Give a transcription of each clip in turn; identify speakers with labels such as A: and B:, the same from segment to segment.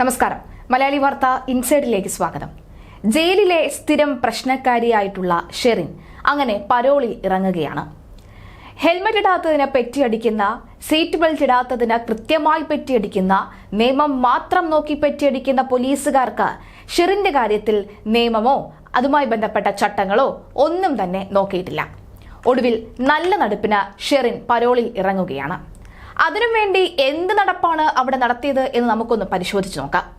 A: നമസ്കാരം. മലയാളി വാർത്ത ഇൻസൈഡിലേക്ക് സ്വാഗതം. ജയിലിലെ സ്ഥിരം പ്രശ്നക്കാരിയായിട്ടുള്ള ഷെറിൻ അങ്ങനെ പരോളിൽ ഇറങ്ങുകയാണ്. ഹെൽമെറ്റ് ഇടാത്തതിന് പെറ്റിയടിക്കുന്ന സീറ്റ് ബെൽറ്റ് ഇടാത്തതിന് കൃത്യമായി പെറ്റിയടിക്കുന്ന നിയമം മാത്രം നോക്കി പെറ്റിയടിക്കുന്ന പോലീസുകാർക്ക് ഷെറിന്റെ കാര്യത്തിൽ നിയമമോ അതുമായി ബന്ധപ്പെട്ട ചട്ടങ്ങളോ ഒന്നും തന്നെ നോക്കിയിട്ടില്ല. ഒടുവിൽ നല്ല നടപ്പിന് ഷെറിൻ പരോളിൽ ഇറങ്ങുകയാണ്. അതിനുവേണ്ടി എന്ത് നടപ്പാണ് അവിടെ നടത്തിയത് എന്ന് നമുക്കൊന്ന് പരിശോധിച്ച് നോക്കാം.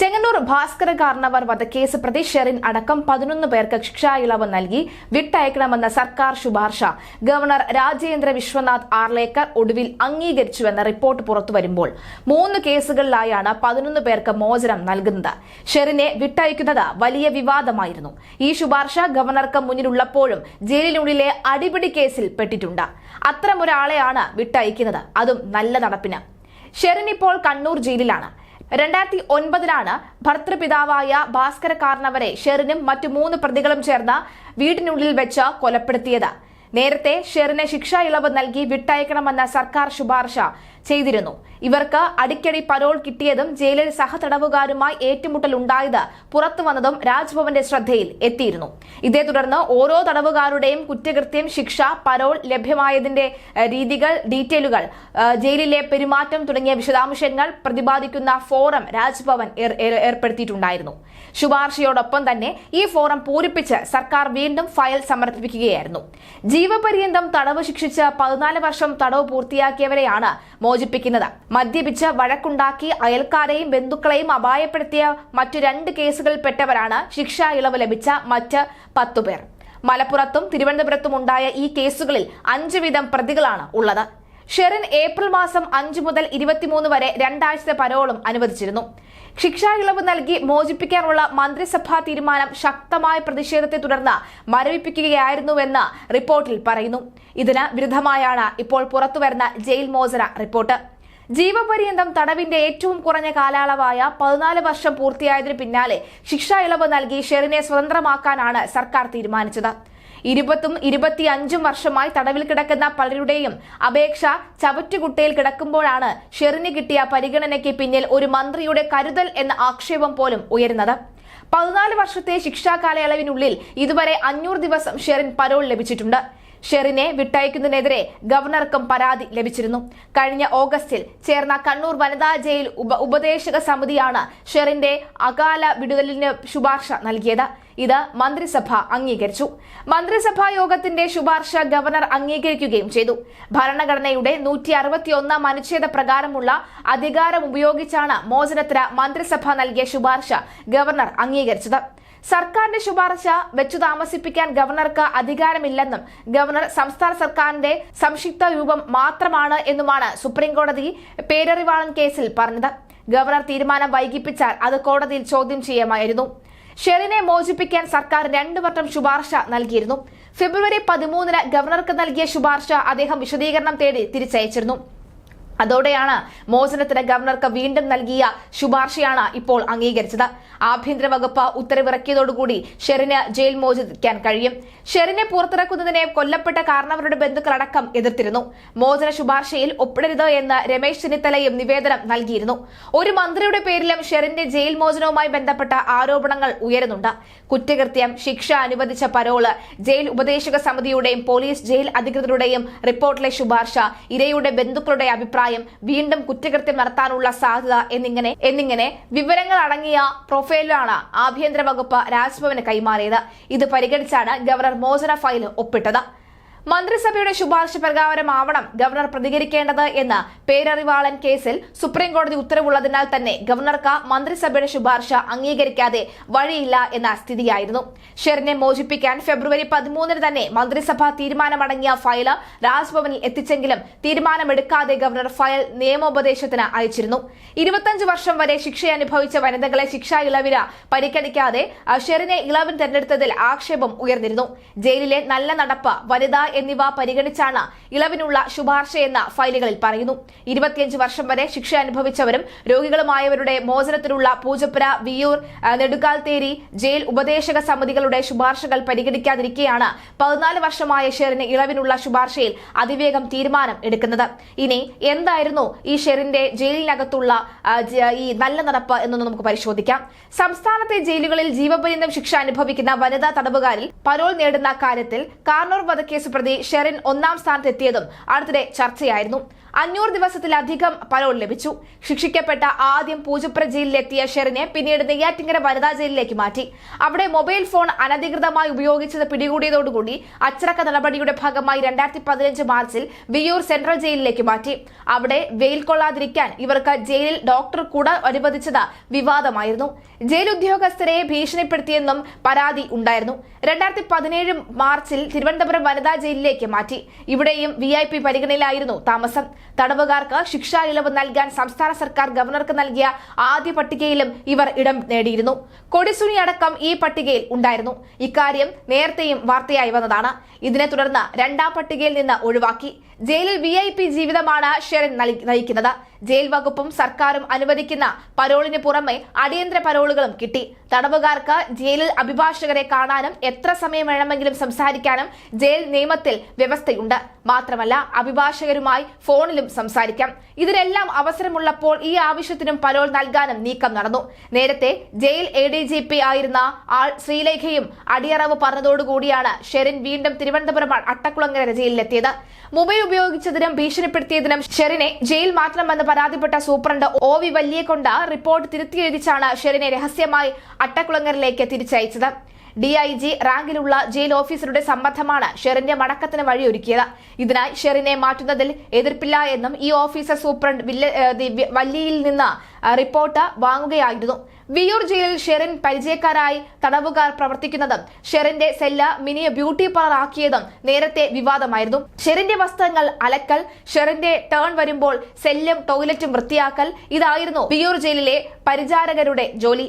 A: ചെങ്ങന്നൂർ ഭാസ്കര കാർണവർ വധക്കേസ് പ്രതി ഷെറിൻ അടക്കം പതിനൊന്ന് പേർക്ക് ശിക്ഷാ ഇളവ് നൽകി വിട്ടയക്കണമെന്ന സർക്കാർ ശുപാർശ. ഗവർണർ രാജേന്ദ്ര വിശ്വനാഥ് ആർലേക്കർ ഒടുവിൽ അംഗീകരിച്ചുവെന്ന റിപ്പോർട്ട് പുറത്തുവരുമ്പോൾ മൂന്ന് കേസുകളിലായാണ് പതിനൊന്ന് പേർക്ക് മോചനം നൽകുന്നത്. ഷെറിനെ വിട്ടയക്കുന്നത് വലിയ വിവാദമായിരുന്നു. ഈ ശുപാർശ ഗവർണർക്ക് മുന്നിലുള്ളപ്പോഴും ജയിലിനുള്ളിലെ അടിപിടി കേസിൽ പെട്ടിട്ടുണ്ട്. അത്തരമൊരാളെയാണ് വിട്ടയക്കുന്നത്. അതും നല്ല നടപ്പിന്. ഷെറിൻ ഇപ്പോൾ കണ്ണൂർ ജയിലിലാണ്. രണ്ടായിരത്തി ഒൻപതിലാണ് ഭർത്തൃപിതാവായ ഭാസ്കര കാർണവരെ ഷെറിനും മറ്റു മൂന്ന് പ്രതികളും ചേർന്ന് വീടിനുള്ളിൽ വെച്ച് കൊലപ്പെടുത്തിയത്. നേരത്തെ ഷെറിന് ശിക്ഷാ ഇളവ് നൽകി വിട്ടയക്കണമെന്ന സർക്കാർ ശുപാർശ ചെയ്തിരുന്നു. ഇവർക്ക് അടിക്കടി പരോൾ കിട്ടിയതും ജയിലിൽ സഹതടവുകാരുമായി ഏറ്റുമുട്ടൽ ഉണ്ടായത് പുറത്തു വന്നതും രാജ്ഭവന്റെ ശ്രദ്ധയിൽ എത്തിയിരുന്നു. ഇതേ തുടർന്ന് ഓരോ തടവുകാരുടെയും കുറ്റകൃത്യം ശിക്ഷ പരോൾ ലഭ്യമായതിന്റെ രീതികൾ ഡീറ്റെയിലുകൾ ജയിലിലെ പെരുമാറ്റം തുടങ്ങിയ വിശദാംശങ്ങൾ പ്രതിപാദിക്കുന്ന ഫോറം രാജ്ഭവൻ ഏർ- ഏർ- ഏർപ്പെടുത്തിയിട്ടുണ്ടായിരുന്നു. ശുപാർശയോടൊപ്പം തന്നെ ഈ ഫോറം പൂരിപ്പിച്ച് സർക്കാർ വീണ്ടും ഫയൽ സമർപ്പിക്കുകയായിരുന്നു. ജീവപര്യന്തം തടവ് ശിക്ഷിച്ച് പതിനാല് വർഷം തടവ് പൂർത്തിയാക്കിയവരെയാണ് മോചിപ്പിക്കുന്നത്. മദ്യപിച്ച് വഴക്കുണ്ടാക്കി അയൽക്കാരെയും ബന്ധുക്കളെയും അപായപ്പെടുത്തിയ മറ്റു രണ്ട് കേസുകളിൽപ്പെട്ടവരാണ് ശിക്ഷാ ഇളവ് ലഭിച്ച മറ്റ് പത്തുപേർ മലപ്പുറത്തും തിരുവനന്തപുരത്തും ഉണ്ടായ ഈ കേസുകളിൽ അഞ്ച് വീതം പ്രതികളാണ് ഉള്ളത്. ഷെറിൻ ഏപ്രിൽ മാസം അഞ്ചു മുതൽ ഇരുപത്തിമൂന്ന് വരെ രണ്ടാഴ്ചത്തെ പരോളും അനുവദിച്ചിരുന്നു. ശിക്ഷാ ഇളവ് നൽകി മോചിപ്പിക്കാനുള്ള മന്ത്രിസഭാ തീരുമാനം ശക്തമായ പ്രതിഷേധത്തെ തുടർന്ന് മരവിപ്പിക്കുകയായിരുന്നുവെന്ന് റിപ്പോർട്ടിൽ പറയുന്നു. ഇതിന് വിരുദ്ധമായാണ് ഇപ്പോൾ പുറത്തുവരുന്ന ജയിൽ മോചന റിപ്പോർട്ട്. ജീവപര്യന്തം തടവിന്റെ ഏറ്റവും കുറഞ്ഞ കാലയളവായ പതിനാല് വർഷം പൂർത്തിയായതിനു പിന്നാലെ ശിക്ഷാ ഇളവ് നൽകി ഷെറിനെ സ്വതന്ത്രമാക്കാനാണ് സർക്കാർ തീരുമാനിച്ചത്. ഇരുപത്തും ഇരുപത്തിയഞ്ചും വർഷമായി തടവിൽ കിടക്കുന്ന പലരുടെയും അപേക്ഷ ചവറ്റുകുട്ടയിൽ കിടക്കുമ്പോഴാണ് ഷെറിന് കിട്ടിയ പരിഗണനയ്ക്ക് പിന്നിൽ ഒരു മന്ത്രിയുടെ കരുതൽ എന്ന ആക്ഷേപം പോലും ഉയരുന്നത്. പതിനാല് വർഷത്തെ ശിക്ഷാ കാലയളവിനുള്ളിൽ ഇതുവരെ അഞ്ഞൂറ് ദിവസം ഷെറിൻ പരോൾ ലഭിച്ചിട്ടുണ്ട്. ഷെറിനെ വിട്ടയക്കുന്നതിനെതിരെ ഗവർണർക്കും പരാതി ലഭിച്ചിരുന്നു. കഴിഞ്ഞ ഓഗസ്റ്റിൽ ചേർന്ന കണ്ണൂർ വനിതാ ജയിൽ ഉപ ഉപദേശക സമിതിയാണ് ഷെറിന്റെ അകാല വിടുതലിന് ശുപാർശ നൽകിയത്. ഇത് മന്ത്രിസഭ അംഗീകരിച്ചു. മന്ത്രിസഭാ യോഗത്തിന്റെ ശുപാർശ ഗവർണർ അംഗീകരിക്കുകയും ചെയ്തു. ഭരണഘടനയുടെ നൂറ്റി അറുപത്തിയൊന്നാം അനുച്ഛേദ പ്രകാരമുള്ള അധികാരം ഉപയോഗിച്ചാണ് മോചനത്തിന് മന്ത്രിസഭ നൽകിയ ശുപാർശ ഗവർണർ അംഗീകരിച്ചത്. സർക്കാരിന്റെ ശുപാർശ വെച്ചു താമസിപ്പിക്കാൻ ഗവർണർക്ക് അധികാരമില്ലെന്നും ഗവർണർ സംസ്ഥാന സർക്കാരിന്റെ സംക്ഷിപ്ത രൂപം മാത്രമാണ് എന്നുമാണ് സുപ്രീംകോടതി പേരറിവാളൻ കേസിൽ പറഞ്ഞത്. ഗവർണർ തീരുമാനം വൈകിപ്പിച്ചാൽ അത് കോടതിയിൽ ചോദ്യം ചെയ്യുമായിരുന്നു. ഷെറിനെ മോചിപ്പിക്കാൻ സർക്കാർ രണ്ടു വട്ടം ശുപാർശ നൽകിയിരുന്നു. ഫെബ്രുവരി പതിമൂന്നിന് ഗവർണർക്ക് നൽകിയ ശുപാർശ അദ്ദേഹം വിശദീകരണം തേടി തിരിച്ചയച്ചിരുന്നു. അതോടെയാണ് മോചനത്തിന് ഗവർണർക്ക് വീണ്ടും നൽകിയ ശുപാർശയാണ് ഇപ്പോൾ അംഗീകരിച്ചത്. ആഭ്യന്തര വകുപ്പ് ഉത്തരവിറക്കിയതോടുകൂടി ഷെറിന് ജയിൽ മോചിക്കാൻ കഴിയും. ഷെറിനെ പുറത്തിറക്കുന്നതിനെ കൊല്ലപ്പെട്ട കാരണവരുടെ ബന്ധുക്കളടക്കം എതിർത്തിരുന്നു. മോചന ശുപാർശയിൽ ഒപ്പിടരുത് എന്ന് രമേശ് ചെന്നിത്തലയും നിവേദനം നൽകിയിരുന്നു. ഒരു മന്ത്രിയുടെ പേരിലും ഷെറിന്റെ ജയിൽ മോചനവുമായി ബന്ധപ്പെട്ട ആരോപണങ്ങൾ ഉയരുന്നുണ്ട്. കുറ്റകൃത്യം ശിക്ഷ അനുവദിച്ച പരോൾ ജയിൽ ഉപദേശക സമിതിയുടെയും പോലീസ് ജയിൽ അധികൃതരുടെയും റിപ്പോർട്ടിലെ ശുപാർശ ഇരയുടെ ബന്ധുക്കളുടെ അഭിപ്രായം വീണ്ടും കുറ്റകൃത്യം നടത്താനുള്ള സാധ്യത എന്നിങ്ങനെ എന്നിങ്ങനെ വിവരങ്ങൾ അടങ്ങിയ പ്രൊഫൈലാണ് ആഭ്യന്തര വകുപ്പ് രാജ്ഭവന് കൈമാറിയത്. ഇത് പരിഗണിച്ചാണ് ഗവർണർ മോചന ഫയൽ ഒപ്പിട്ടത്. മന്ത്രിസഭയുടെ ശുപാർശ പ്രകാരമാവണം ഗവർണർ പ്രതികരിക്കേണ്ടത് എന്ന് പേരറിവാളൻ കേസിൽ സുപ്രീംകോടതി ഉത്തരവുള്ളതിനാൽ തന്നെ ഗവർണർക്ക് മന്ത്രിസഭയുടെ ശുപാർശ അംഗീകരിക്കാതെ വഴിയില്ല എന്ന സ്ഥിതിയായിരുന്നു. ഷെറിനെ മോചിപ്പിക്കാൻ ഫെബ്രുവരി പതിമൂന്നിന് തന്നെ മന്ത്രിസഭ തീരുമാനമടങ്ങിയ ഫയൽ രാജ്ഭവനിൽ എത്തിച്ചെങ്കിലും തീരുമാനമെടുക്കാതെ ഗവർണർ ഫയൽ നിയമോപദേശത്തിന് അയച്ചിരുന്നു. ഇരുപത്തഞ്ച് വർഷം വരെ ശിക്ഷ അനുഭവിച്ച വനിതകളെ ശിക്ഷാ ഇളവിന് പരിഗണിക്കാതെ ഷെറിനെ ഇളവൻ തെരഞ്ഞെടുത്തതിൽ ആക്ഷേപം ഉയർന്നിരുന്നു. ജയിലിലെ നല്ല നടപ്പ് വനിതാ എന്നിവ പരിഗണിച്ചാണ് ഇളവിനുള്ള ശുപാർശയെന്ന് ഫയലുകളിൽ പറയുന്നു. ഇരുപത്തിയഞ്ച് വർഷം വരെ ശിക്ഷ അനുഭവിച്ചവരും രോഗികളുമായവരുടെ മോചനത്തിനുള്ള പൂജപ്പുര വിയൂർ നെടുക്കാൽത്തേരി ജയിൽ ഉപദേശക സമിതികളുടെ ശുപാർശകൾ പരിഗണിക്കാതിരിക്കെയാണ് പതിനാല് വർഷമായ ഷെറിന് ഇളവിനുള്ള ശുപാർശയിൽ അതിവേഗം തീരുമാനം എടുക്കുന്നത്. ഇനി എന്തായിരുന്നു ഈ ഷെറിന്റെ ജയിലിനകത്തുള്ള ഈ നല്ല നടപ്പ് എന്നൊന്ന് നമുക്ക് പരിശോധിക്കാം. സംസ്ഥാനത്തെ ജയിലുകളിൽ ജീവപര്യന്തം ശിക്ഷ അനുഭവിക്കുന്ന വനിതാ തടവുകാരിൽ പരോൾ നേടുന്ന കാര്യത്തിൽ കാർണൂർ വധക്കേസ് ഷെറിൻ ഒന്നാം സ്ഥാനത്തെത്തിയതും അടുത്തിടെ ചർച്ചയായിരുന്നു. അഞ്ഞൂറ് ദിവസത്തിലധികം പരോൾ ലഭിച്ചു. ശിക്ഷിക്കപ്പെട്ട ആദ്യം പൂജപ്പുര ജയിലിലെത്തിയ ഷെറിനെ പിന്നീട് നെയ്യാറ്റിങ്കര വനിതാ ജയിലിലേക്ക് മാറ്റി. അവിടെ മൊബൈൽ ഫോൺ അനധികൃതമായി ഉപയോഗിച്ചത് പിടികൂടിയതോടുകൂടി അച്ചടക്ക നടപടിയുടെ ഭാഗമായി രണ്ടായിരത്തി പതിനഞ്ച് മാർച്ചിൽ വിയൂർ സെൻട്രൽ ജയിലിലേക്ക് മാറ്റി. അവിടെ വെയിൽ കൊള്ളാതിരിക്കാൻ ഇവർക്ക് ജയിലിൽ ഡോക്ടർ കൂടെ അനുവദിച്ചത് വിവാദമായിരുന്നു. ജയിൽ ഉദ്യോഗസ്ഥരെ ഭീഷണിപ്പെടുത്തിയെന്നും പരാതി ഉണ്ടായിരുന്നു. രണ്ടായിരത്തി പതിനേഴ് മാർച്ചിൽ തിരുവനന്തപുരം വനിതാ ജയിലിലേക്ക് മാറ്റി. ഇവിടെയും വി ഐ പി പരിഗണനയിലായിരുന്നു താമസം. തടവുകാർക്ക് ശിക്ഷാ ഇളവ് നൽകാൻ സംസ്ഥാന സർക്കാർ ഗവർണർക്ക് നൽകിയ ആദ്യ പട്ടികയിലും ഇവർ ഇടം നേടിയിരുന്നു. കൊടിസുനി അടക്കം ഈ പട്ടികയിൽ ഉണ്ടായിരുന്നു. ഇക്കാര്യം നേരത്തെയും വാർത്തയായി വന്നതാണ്. ഇതിനെ തുടർന്ന് രണ്ടാം പട്ടികയിൽ നിന്ന് ഒഴിവാക്കി. ജയിലിൽ വി ജീവിതമാണ് ഷെറിൻ നയി- നയിക്കുന്നത്. ജയിൽ വകുപ്പും സർക്കാരും അനുവദിക്കുന്ന പരോളിന് പുറമെ അടിയന്തര പരോളുകളും കിട്ടി. തടവുകാർക്ക് ജയിലിൽ അഭിഭാഷകരെ കാണാനും എത്ര സമയം വേണമെങ്കിലും സംസാരിക്കാനും ജയിൽ നിയമത്തിൽ വ്യവസ്ഥയുണ്ട്. മാത്രമല്ല അഭിഭാഷകരുമായി ഫോണിലും സംസാരിക്കാം. ഇതിനെല്ലാം അവസരമുള്ളപ്പോൾ ഈ ആവശ്യത്തിനും പരോൾ നൽകാനും നീക്കം നടന്നു. നേരത്തെ jail A D G P ആയിരുന്ന ആൾ ശ്രീലേഖയും അടിയറവ് പറഞ്ഞതോടുകൂടിയാണ് ഷെറിൻ വീണ്ടും തിരുവനന്തപുരം അട്ടക്കുളങ്ങര ജയിലിലെത്തിയത്. മൊബൈൽ ഉപയോഗിച്ചതിനും ഭീഷണിപ്പെടുത്തിയതിനും ഷെറിനെ ജയിൽ മാറ്റണമെന്ന് പരാതിപ്പെട്ട സൂപ്രണ്ട് ഒ വി വല്ലിയെ കൊണ്ട് റിപ്പോർട്ട് തിരുത്തിയെഴുതിച്ചാണ് ഷെറിനെ രഹസ്യമായി അട്ടക്കുളങ്ങരയിലേക്ക് തിരിച്ചയച്ചത്. ഡി ഐ ജി റാങ്കിലുള്ള ജയിൽ ഓഫീസറുടെ സമ്മർദ്ദമാണ് ഷെറിന്റെ മടക്കത്തിന് വഴിയൊരുക്കിയത്. ഇതിനായി ഷെറിനെ മാറ്റുന്നതിൽ എതിർപ്പില്ല എന്നും ഈ ഓഫീസർ സൂപ്രണ്ട് വല്ലിയിൽ നിന്ന് റിപ്പോർട്ട് വാങ്ങുകയായിരുന്നു. വിയൂർ ജയിലിൽ ഷെറിൻ പരിചയക്കാരായി തടവുകാർ പ്രവർത്തിക്കുന്നതും ഷെറിന്റെ സെല്ല മിനിയ ബ്യൂട്ടി പാർലർ ആക്കിയതും നേരത്തെ വിവാദമായിരുന്നു. ഷെറിന്റെ വസ്ത്രങ്ങൾ അലക്കൽ ഷെറിന്റെ ടേൺ വരുമ്പോൾ സെല്ലും ടോയ്ലറ്റും വൃത്തിയാക്കൽ ഇതായിരുന്നു വിയൂർ ജയിലിലെ പരിചാരകരുടെ ജോലി.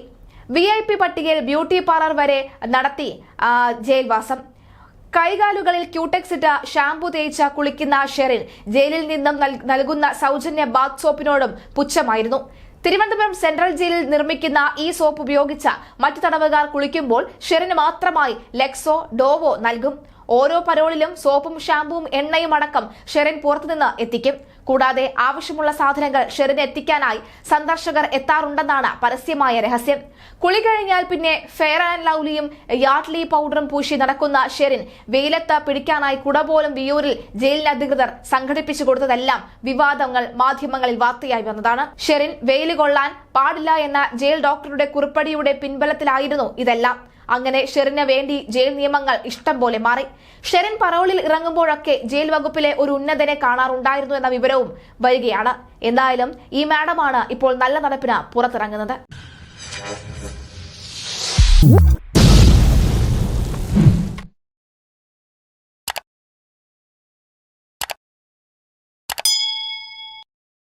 A: വി ഐ പി പട്ടികയിൽ ബ്യൂട്ടി പാർലർ വരെ നടത്തി ജയിൽവാസം. കൈകാലുകളിൽ ക്യൂടെക്സ് ഇട്ട ഷാംപു തേച്ച കുളിക്കുന്ന ഷെറിൻ ജയിലിൽ നിന്നും നൽകുന്ന സൗജന്യ ബാത്ത് സോപ്പിനോടും പുച്ഛമായിരുന്നു. തിരുവനന്തപുരം സെൻട്രൽ ജയിലിൽ നിർമ്മിക്കുന്ന ഈ സോപ്പ് ഉപയോഗിച്ച മറ്റു തടവുകാർ കുളിക്കുമ്പോൾ ഷെറിന് മാത്രമായി ലെക്സോ ഡോവോ നൽകും. ഓരോ പരോളിലും സോപ്പും ഷാമ്പുവും എണ്ണയും അടക്കം ഷെറിൻ പുറത്തുനിന്ന് എത്തിക്കും. കൂടാതെ ആവശ്യമുള്ള സാധനങ്ങൾ ഷെറിന് എത്തിക്കാനായി സന്ദർശകർ എത്താറുണ്ടെന്നാണ് പരസ്യമായ രഹസ്യം. കുളി കഴിഞ്ഞാൽ പിന്നെ ഫെയർ ആൻഡ് ലൗലിയും യാഡ്ലി പൗഡറും പൂശി നടക്കുന്ന ഷെറിൻ വെയിലത്ത് പിടിക്കാനായി കുട പോലും വിയൂരിൽ ജയിലിൽ അധികൃതർ സംഘടിപ്പിച്ചു കൊടുത്തതെല്ലാം വിവാദങ്ങൾ മാധ്യമങ്ങളിൽ വാർത്തയായി വന്നതാണ്. ഷെറിൻ വെയിൽ കൊള്ളാൻ പാടില്ല എന്ന ജയിൽ ഡോക്ടറുടെ കുറിപ്പടിയുടെ പിൻബലത്തിലായിരുന്നു ഇതെല്ലാം. അങ്ങനെ ഷെറിന് വേണ്ടി ജയിൽ നിയമങ്ങൾ ഇഷ്ടം പോലെ മാറി. ഷെറിൻ പറോളിൽ ഇറങ്ങുമ്പോഴൊക്കെ ജയിൽ വകുപ്പിലെ ഒരു ഉന്നതനെ കാണാറുണ്ടായിരുന്നു എന്ന വിവരവും വരികയാണ്. എന്തായാലും ഈ മാഡമാണ് ഇപ്പോൾ നല്ല നടപ്പിന് പുറത്തിറങ്ങുന്നത്.